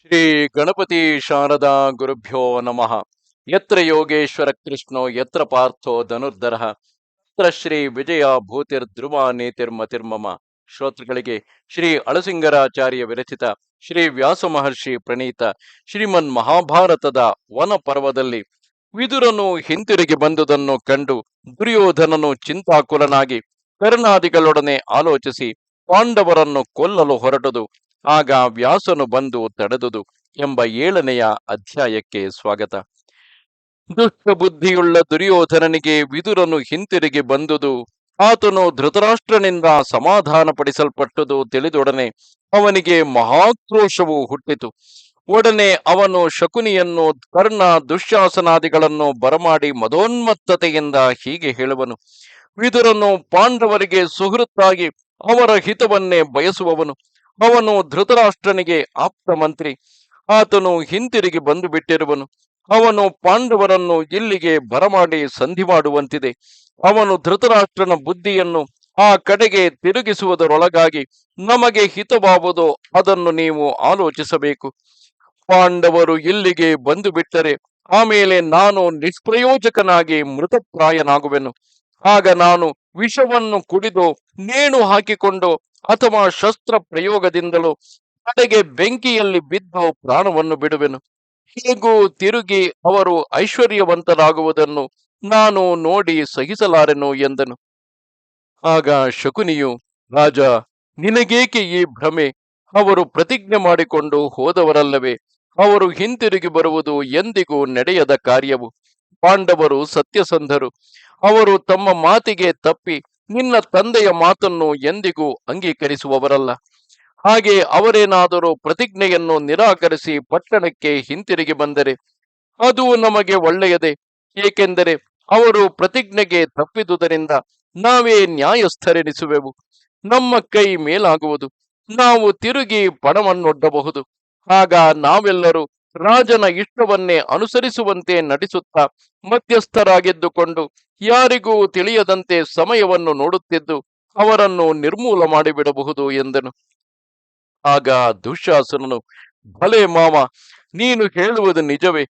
ಶ್ರೀ ಗಣಪತಿ ಶಾರದಾ ಗುರುಭ್ಯೋ ನಮಃ. ಯತ್ರ ಯೋಗೇಶ್ವರ ಕೃಷ್ಣೋ, ಯತ್ರ ಪಾರ್ಥೋ ಧನುರ್ಧರ ತತ್ರ ಶ್ರೀ ವಿಜಯ ಭೂತಿರ್ ಧ್ರುವ ನೇತಿರ್ಮತಿರ್ಮಮ ಶ್ರೋತೃಗಳಿಗೆ ಶ್ರೀ ಅಳಸಿಂಗರಾಚಾರ್ಯ ವಿರಚಿತ ಶ್ರೀ ವ್ಯಾಸ ಮಹರ್ಷಿ ಪ್ರಣೀತ ಶ್ರೀಮನ್ ಮಹಾಭಾರತದ ವನ ಪರ್ವದಲ್ಲಿ ವಿದುರನು ಹಿಂತಿರುಗಿ ಬಂದುದನ್ನು ಕಂಡು ದುರ್ಯೋಧನನು ಚಿಂತಾಕುಲನಾಗಿ ಕರ್ಣಾದಿಗಳೊಡನೆ ಆಲೋಚಿಸಿ ಪಾಂಡವರನ್ನು ಕೊಲ್ಲಲು ಹೊರಟದು. ಆಗ ವ್ಯಾಸನು ಬಂದು ತಡೆದುದು ಎಂಬ ಏಳನೆಯ ಅಧ್ಯಾಯಕ್ಕೆ ಸ್ವಾಗತ. ದುಷ್ಟ ಬುದ್ಧಿಯುಳ್ಳ ದುರ್ಯೋಧನನಿಗೆ ವಿದುರನು ಹಿಂತಿರುಗಿ ಬಂದುದು. ಆತನು ಧೃತರಾಷ್ಟ್ರನಿಂದ ಸಮಾಧಾನಪಡಿಸಲ್ಪಟ್ಟುದು ತಿಳಿದೊಡನೆ ಅವನಿಗೆ ಮಹಾಕ್ರೋಶವು ಹುಟ್ಟಿತು. ಒಡನೆ ಅವನು ಶಕುನಿಯನ್ನು ಕರ್ಣ ದುಶ್ಯಾಸನಾದಿಗಳನ್ನು ಬರಮಾಡಿ ಮದೋನ್ಮತ್ತತೆಯಿಂದ ಹೀಗೆ ಹೇಳುವನು. ವಿದುರನು ಪಾಂಡವರಿಗೆ ಸುಹೃತ್ತಾಗಿ ಅವರ ಹಿತವನ್ನೇ ಬಯಸುವವನು. ಅವನು ಧೃತರಾಷ್ಟ್ರನಿಗೆ ಆಪ್ತ ಮಂತ್ರಿ. ಆತನು ಹಿಂತಿರುಗಿ ಬಂದು ಬಿಟ್ಟಿರುವನು. ಅವನು ಪಾಂಡವರನ್ನು ಇಲ್ಲಿಗೆ ಬರಮಾಡಿ ಸಂಧಿ ಮಾಡುವಂತಿದೆ. ಅವನು ಧೃತರಾಷ್ಟ್ರನ ಬುದ್ಧಿಯನ್ನು ಆ ಕಡೆಗೆ ತಿರುಗಿಸುವುದರೊಳಗಾಗಿ ನಮಗೆ ಹಿತವಾಗುವುದು ಅದನ್ನು ನೀವು ಆಲೋಚಿಸಬೇಕು. ಪಾಂಡವರು ಇಲ್ಲಿಗೆ ಬಂದು ಬಿಟ್ಟರೆ ಆಮೇಲೆ ನಾನು ನಿಷ್ಪ್ರಯೋಜಕನಾಗಿ ಮೃತಪ್ರಾಯನಾಗುವೆನು. ಆಗ ನಾನು ವಿಷವನ್ನು ಕುಡಿದು ನೇಣು ಹಾಕಿಕೊಂಡು ಅಥವಾ ಶಸ್ತ್ರ ಪ್ರಯೋಗದಿಂದಲೂ ಕಡೆಗೆ ಬೆಂಕಿಯಲ್ಲಿ ಬಿದ್ದು ಪ್ರಾಣವನ್ನು ಬಿಡುವೆನು. ಹೀಗೂ ತಿರುಗಿ ಅವರು ಐಶ್ವರ್ಯವಂತರಾಗುವುದನ್ನು ನಾನು ನೋಡಿ ಸಹಿಸಲಾರೆನು ಎಂದನು. ಆಗ ಶಕುನಿಯು, ರಾಜ, ನಿನಗೇಕೆ ಈ ಭ್ರಮೆ? ಅವರು ಪ್ರತಿಜ್ಞೆ ಮಾಡಿಕೊಂಡು ಹೋದವರಲ್ಲವೇ, ಅವರು ಹಿಂತಿರುಗಿ ಬರುವುದು ಎಂದಿಗೂ ನಡೆಯದ ಕಾರ್ಯವು. ಪಾಂಡವರು ಸತ್ಯಸಂಧರು. ಅವರು ತಮ್ಮ ಮಾತಿಗೆ ತಪ್ಪಿ ನಿನ್ನ ತಂದೆಯ ಮಾತನ್ನು ಎಂದಿಗೂ ಅಂಗೀಕರಿಸುವವರಲ್ಲ. ಹಾಗೆ ಅವರೇನಾದರೂ ಪ್ರತಿಜ್ಞೆಯನ್ನು ನಿರಾಕರಿಸಿ ಪಟ್ಟಣಕ್ಕೆ ಹಿಂತಿರುಗಿ ಬಂದರೆ ಅದು ನಮಗೆ ಒಳ್ಳೆಯದೇ, ಏಕೆಂದರೆ ಅವರು ಪ್ರತಿಜ್ಞೆಗೆ ತಪ್ಪಿದುದರಿಂದ ನಾವೇ ನ್ಯಾಯಸ್ಥರೆನಿಸುವೆವು. ನಮ್ಮ ಕೈ ಮೇಲಾಗುವುದು, ನಾವು ತಿರುಗಿ ಪಣವನ್ನೊಡ್ಡಬಹುದು. ಆಗ ನಾವೆಲ್ಲರೂ ರಾಜನ ಇಷ್ಟವನ್ನೇ ಅನುಸರಿಸುವಂತೆ ನಟಿಸುತ್ತಾ ಮಧ್ಯಸ್ಥರಾಗಿದ್ದುಕೊಂಡು ಯಾರಿಗೂ ತಿಳಿಯದಂತೆ ಸಮಯವನ್ನು ನೋಡುತ್ತಿದ್ದು ಅವರನ್ನು ನಿರ್ಮೂಲ ಮಾಡಿಬಿಡಬಹುದು ಎಂದನು. ಆಗ ದುಶಾಸನನು ಭಲೆ ಮಾವ, ನೀನು ಹೇಳುವುದು ನಿಜವೇ.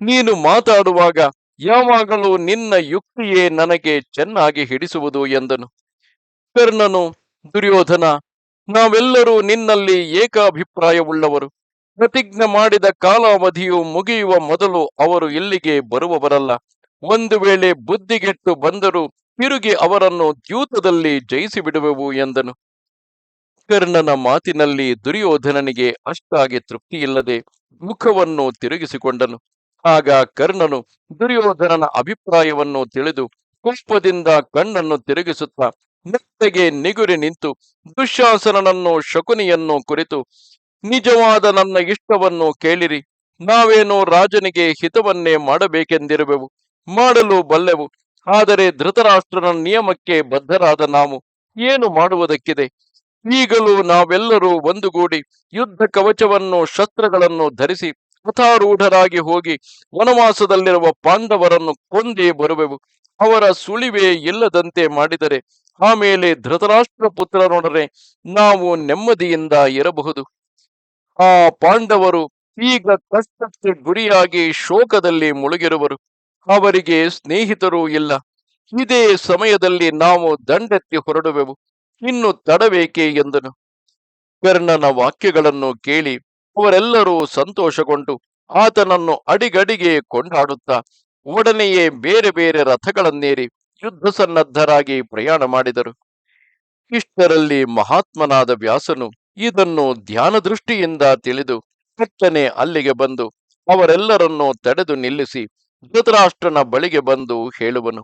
ನೀನು ಮಾತಾಡುವಾಗ ಯಾವಾಗಲೂ ನಿನ್ನ ಯುಕ್ತಿಯೇ ನನಗೆ ಚೆನ್ನಾಗಿ ಹಿಡಿಸುವುದು ಎಂದನು. ಕರ್ಣನು, ದುರ್ಯೋಧನ, ನಾವೆಲ್ಲರೂ ನಿನ್ನಲ್ಲಿ ಏಕಾಭಿಪ್ರಾಯವುಳ್ಳವರು. ಪ್ರತಿಜ್ಞೆ ಮಾಡಿದ ಕಾಲಾವಧಿಯು ಮುಗಿಯುವ ಮೊದಲು ಅವರು ಇಲ್ಲಿಗೆ ಬರುವವರಲ್ಲ. ಒಂದು ವೇಳೆ ಬುದ್ಧಿಗೆಟ್ಟು ಬಂದರೂ ತಿರುಗಿ ಅವರನ್ನು ದ್ಯೂತದಲ್ಲಿ ಜಯಿಸಿ ಬಿಡುವೆವು ಎಂದನು. ಕರ್ಣನ ಮಾತಿನಲ್ಲಿ ದುರ್ಯೋಧನನಿಗೆ ಅಷ್ಟಾಗಿ ತೃಪ್ತಿಯಿಲ್ಲದೆ ಮುಖವನ್ನು ತಿರುಗಿಸಿಕೊಂಡನು. ಆಗ ಕರ್ಣನು ದುರ್ಯೋಧನನ ಅಭಿಪ್ರಾಯವನ್ನು ತಿಳಿದು ಕೋಪದಿಂದ ಕಣ್ಣನ್ನು ತಿರುಗಿಸುತ್ತಾ ನೆತ್ತಗೆ ನಿಗುರಿ ನಿಂತು ದುಶ್ಯಾಸನನನ್ನು ಶಕುನಿಯನ್ನು ಕುರಿತು, ನಿಜವಾದ ನನ್ನ ಇಷ್ಟವನ್ನು ಕೇಳಿರಿ. ನಾವೇನೋ ರಾಜನಿಗೆ ಹಿತವನ್ನೇ ಮಾಡಬೇಕೆಂದಿರುವೆವು. ಮಾಡಲು ಬಲ್ಲೆವು. ಆದರೆ ಧೃತರಾಷ್ಟ್ರನ ನಿಯಮಕ್ಕೆ ಬದ್ಧರಾದ ನಾವು ಏನು ಮಾಡುವುದಕ್ಕಿದೆ? ಈಗಲೂ ನಾವೆಲ್ಲರೂ ಒಂದುಗೂಡಿ ಯುದ್ಧ ಕವಚವನ್ನು, ಶಸ್ತ್ರಗಳನ್ನು ಧರಿಸಿ ಹತಾರೂಢರಾಗಿ ಹೋಗಿ ವನವಾಸದಲ್ಲಿರುವ ಪಾಂಡವರನ್ನು ಕೊಂದೇ ಬರುವೆವು. ಅವರ ಸುಳಿವೇ ಇಲ್ಲದಂತೆ ಮಾಡಿದರೆ ಆಮೇಲೆ ಧೃತರಾಷ್ಟ್ರ ಪುತ್ರನೊಡನೆ ನಾವು ನೆಮ್ಮದಿಯಿಂದ ಇರಬಹುದು. ಆ ಪಾಂಡವರು ಈಗ ಕಷ್ಟಕ್ಕೆ ಗುರಿಯಾಗಿ ಶೋಕದಲ್ಲಿ ಮುಳುಗಿರುವರು. ಅವರಿಗೆ ಸ್ನೇಹಿತರೂ ಇಲ್ಲ. ಇದೇ ಸಮಯದಲ್ಲಿ ನಾವು ದಂಡೆತ್ತಿ ಹೊರಡುವೆವು. ಇನ್ನು ತಡಬೇಕೆ ಎಂದನು. ಕರ್ಣನ ವಾಕ್ಯಗಳನ್ನು ಕೇಳಿ ಅವರೆಲ್ಲರೂ ಸಂತೋಷಗೊಂಡು ಆತನನ್ನು ಅಡಿಗಡಿಗೆ ಕೊಂಡಾಡುತ್ತಾ ಒಡನೆಯೇ ಬೇರೆ ಬೇರೆ ರಥಗಳನ್ನೇರಿ ಯುದ್ಧ ಸನ್ನದ್ಧರಾಗಿ ಪ್ರಯಾಣ ಮಾಡಿದರು. ಇಷ್ಟರಲ್ಲಿ ಮಹಾತ್ಮನಾದ ವ್ಯಾಸನು ಇದನ್ನು ಧ್ಯಾನ ದೃಷ್ಟಿಯಿಂದ ತಿಳಿದು ಕಟ್ಟನೆ ಅಲ್ಲಿಗೆ ಬಂದು ಅವರೆಲ್ಲರನ್ನೂ ತಡೆದು ನಿಲ್ಲಿಸಿ ಧೃತರಾಷ್ಟ್ರನ ಬಳಿಗೆ ಬಂದು ಹೇಳುವನು,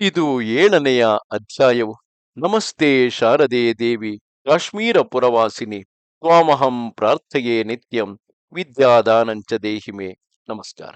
ಇದು ಏಳನೆಯ ಅಧ್ಯಾಯವು. ನಮಸ್ತೆ ಶಾರದೆ ದೇವಿ, ಕಾಶ್ಮೀರ ಪುರವಾಸಿನಿ. ತ್ವಾಮಹಂ ಪ್ರಾರ್ಥೆಯೇ ನಿತ್ಯಂ. ವಿದ್ಯಾದಾನಂಚ ದೇಹಿಮೆ. ನಮಸ್ಕಾರ.